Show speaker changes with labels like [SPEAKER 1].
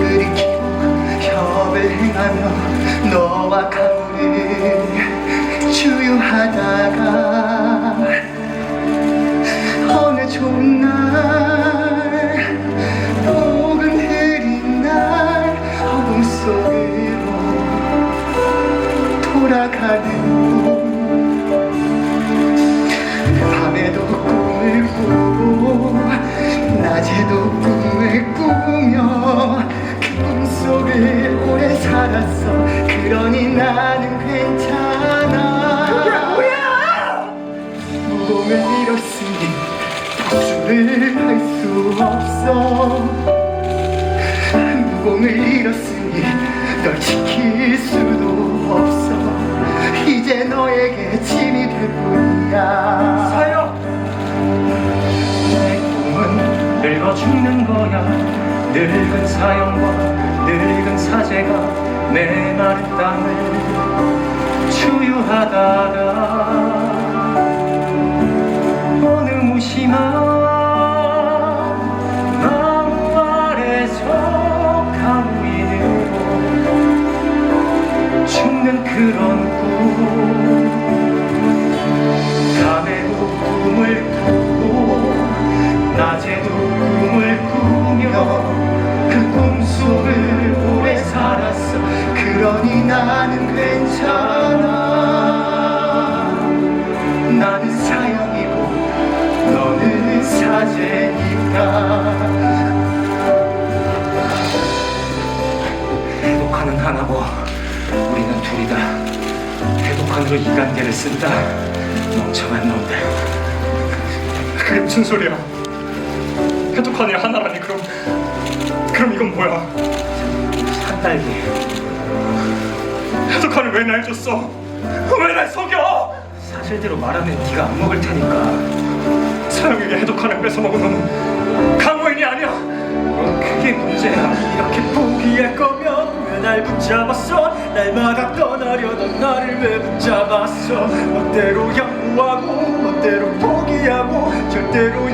[SPEAKER 1] 돌이키고 협을 행하며 너와 가물을 주유하다가 어느 좋은 날 복음 흐린 날 허공 속으로 돌아가는 밤에도 꿈을 꾸고 오래 살았어. 그러니 나는 괜찮아. 그게 뭐야 무공을 잃었으니 복수를 할 수 없어. 무공을 잃었으니 널 지킬 수도 없어. 이제 너에게 짐이 될 뿐이야.
[SPEAKER 2] 사요. 내 꿈은 늙어 죽는 거야 늙은 사형과 늙은 사제가 메마른 땅을 추유하다가
[SPEAKER 1] 꿈속을 오래 살았어. 그러니 나는 괜찮아. 나는 사형이고 너는 사제니까.
[SPEAKER 2] 해독하는 하나고 우리는 둘이다. 해독한으로 이간계를 쓴다. 멍청한 놈들.
[SPEAKER 3] 그게 무슨 소리야? 해독하니 하나라니 그럼 그럼 이건 뭐야?
[SPEAKER 2] 산딸기
[SPEAKER 3] 해독하니 왜날 줬어? 왜 날 속여?
[SPEAKER 2] 사실대로 말하면 네가 안 먹을 테니까
[SPEAKER 3] 사형에게 해독하는 뺏어 먹은 놈은 강호인이 아니야.
[SPEAKER 2] 넌 그게 문제야 이렇게 포기할 거면 왜 날 붙잡았어 날마다 떠나려던 나를 왜 붙잡았어 멋대로 양보하고 멋대로 포기하고 절대로